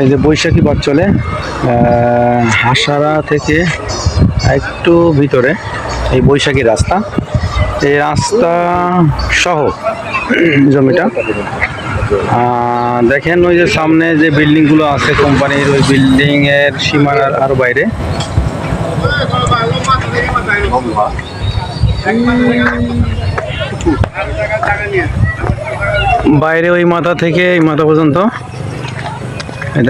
এই যে বৈশাখী বাদ চলে হাসারা থেকে একটু ভিতরে এই বৈশাখী রাস্তা। এই রাস্তা সহ জমিটা। দেখেন ওই যে সামনে যে বিল্ডিংগুলো আছে কোম্পানির, ওই বিল্ডিংয়ের সীমানার আরও বাইরে। বাইরে ওই মাথা থেকে এই মাথা পর্যন্ত।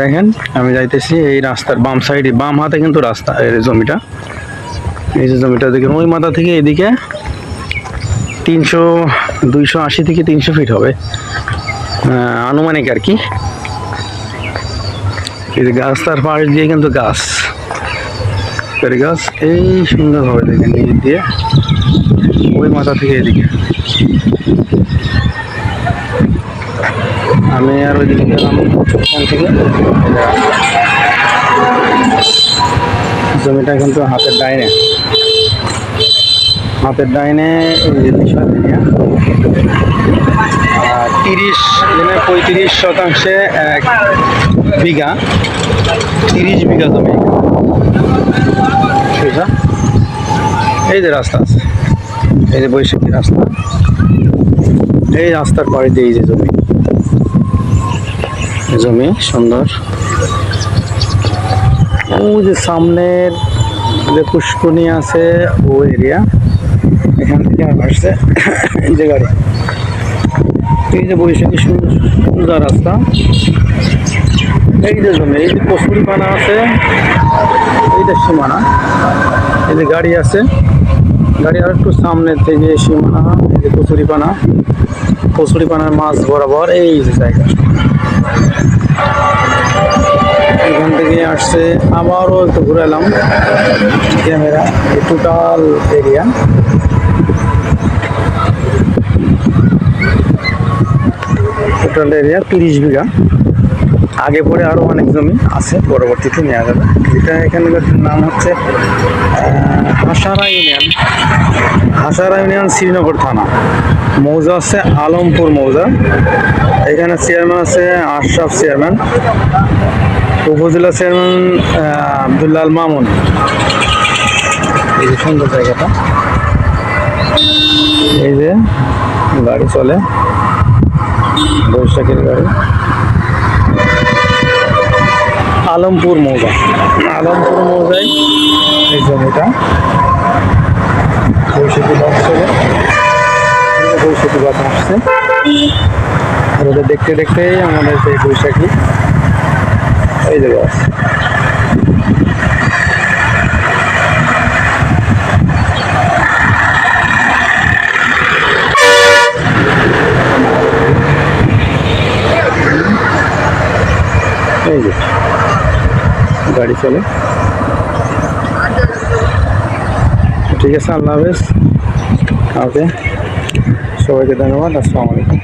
দেখেন, আমি যাইতেছি এই রাস্তার বাম সাইডে, বাম হাতে কিন্তু রাস্তা এই জমিটা। এই যে জমিটা দেখেন, ওই মাথা থেকে এদিকে তিনশো, দুইশো আশি থেকে তিনশো ফিট হবে। আনুমানিক আর কি। এই যে গাছটার পাশ দিয়ে কিন্তু গাছ। গাছ, এই সুন্দরভাবে দেখেন দিয়ে। ওই মাথা থেকে এদিকে। আমি আর ওখান থেকে। জমিটা কিন্তু হাতের ডাইনে। হাতের ডাইনে এই যে নিশাদ তিরিশ মানে পঁয়ত্রিশ শতাংশে এক বিঘা, তিরিশ বিঘা জমি। এই যে রাস্তা আছে, এই যে বৈশাখী রাস্তা। এই রাস্তার পাড়ে দিয়ে এই যে জমি। জমি, সুন্দর। ও যে সামনের যে পুষ্করণী আছে, ও এরিয়া এখান থেকে আসছে যে গাড়ি। এই যে বৈশাখী সুন্দর রাস্তা। এই যে জমি, এই যে কসুরি পানা আছে, এই যে সীমানা। এই যে গাড়ি আছে, গাড়ি আর একটু সামনে থেকে সীমানা, এই যে কচুরি পানা। কচুরি পানার মাছ বরাবর এই যে জায়গা। এখান থেকে আসছে, আবারও একটু ঘুরালাম ক্যামেরা, এই টোটাল এরিয়া টোটাল এরিয়া তিরিশ বিঘা। আগে পরে আরও অনেক জমি আছে, পরবর্তীতে নেওয়া যাবে। এটা এখানকার নাম হচ্ছে হাসারা ইউনিয়ন। হাসারা ইউনিয়ন শ্রীনগর থানা। মৌজা আছে আলমপুর মৌজা। এখানে চেয়ারম্যান আছে আশরাফ চেয়ারম্যান। উপজেলা চেয়ারম্যান আব্দুল্লাল মামুন। এই সুন্দর জায়গাটা। এই যে গাড়ি চলে। বৈশাখের গাড়ি। আলমপুর মৌজা। আলমপুর মৌজায় এই জমিটা। বৈশাখী বাস চলে বৈশাখী বাস আসছে। আর ওদের দেখতে দেখতেই আমাদের সেই বৈশাখী। এই যে বাস এই যে। গাড়ি চলে। ঠিক আছে আল্লাহ হাফেজ। ওকে। সবাইকে ধন্যবাদ আসসালামু আলাইকুম।